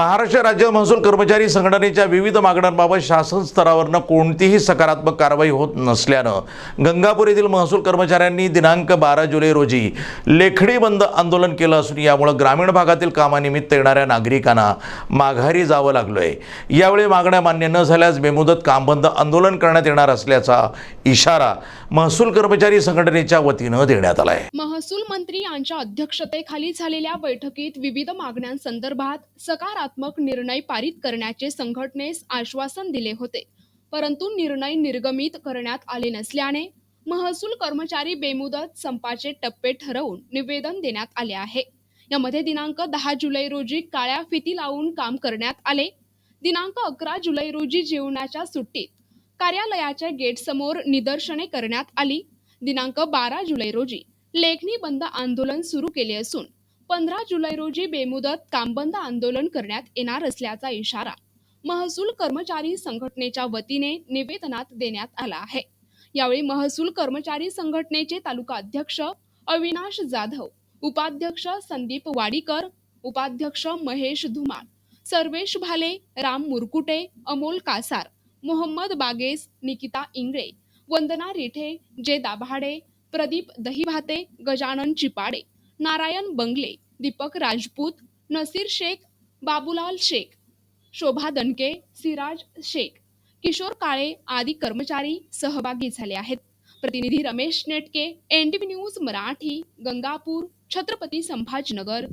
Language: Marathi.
महाराष्ट्र राज्य महसूल कर्मचारी संघटनेच्या विविध मागण्यांबाबत शासन स्तरावरनं कोणतीही सकारात्मक कारवाई होत नसल्यानं गंगापूर येथील महसूल कर्मचाऱ्यांनी दिनांक बारा जुलै रोजी लेखणी बंद आंदोलन केलं असून यामुळे ग्रामीण भागातील कामानिमित्त येणाऱ्या नागरिकांना माघारी जावं लागलं आहे यावेळी मागण्या मान्य न झाल्यास बेमुदत काम बंद आंदोलन करण्यात येणार असल्याचा इशारा महसूल कर्मचारी संघटनेच्या वतीनं देण्यात आला आहे महसूल मंत्री यांच्या अध्यक्षतेखाली झालेल्या बैठकीत विविध मागण्यांसंदर्भात सकारात्मक निर्णय पारित करण्याचे संघटनेस आश्वासन दिले होते. परंतु निर्णय निर्गमित करण्यात आले नसल्याने महसूल कर्मचारी बेमुदत संपाचे टप्पे ठरवून निवेदन देण्यात आले आहे. यामध्ये दिनांक दहा जुलै रोजी काळ्या फिती लावून काम करण्यात आले. दिनांक अकरा जुलै रोजी जेवणाच्या सुट्टीत कार्यालयाच्या गेटसमोर निदर्शने करण्यात आली. दिनांक बारा जुलै रोजी लेखनी बंद आंदोलन सुरू केले असून पंधरा जुलै रोजी बेमुदत कामबंद आंदोलन करण्यात येणार असल्याचा इशारा महसूल कर्मचारी संघटनेच्या वतीने निवेदनात देण्यात आला आहे. यावेळी महसूल कर्मचारी संघटनेचे तालुका अध्यक्ष अविनाश जाधव उपाध्यक्ष संदीप वाडीकर उपाध्यक्ष महेश धुमाळ सर्वेश भाले राम मुरकुटे अमोल कासार मोहम्मद बागेस निकिता इंगळे वंदना रिठे जे दाभाडे प्रदीप दहिभाते गजानन चिपाडे नारायण बंगले दीपक राजपूत नसीर शेख बाबूलाल शेख शोभा दणके सिराज शेख किशोर काळे आदी कर्मचारी सहभागी झाले आहेत. प्रतिनिधी रमेश नेटके एन न्यूज मराठी गंगापूर छत्रपती संभाजीनगर.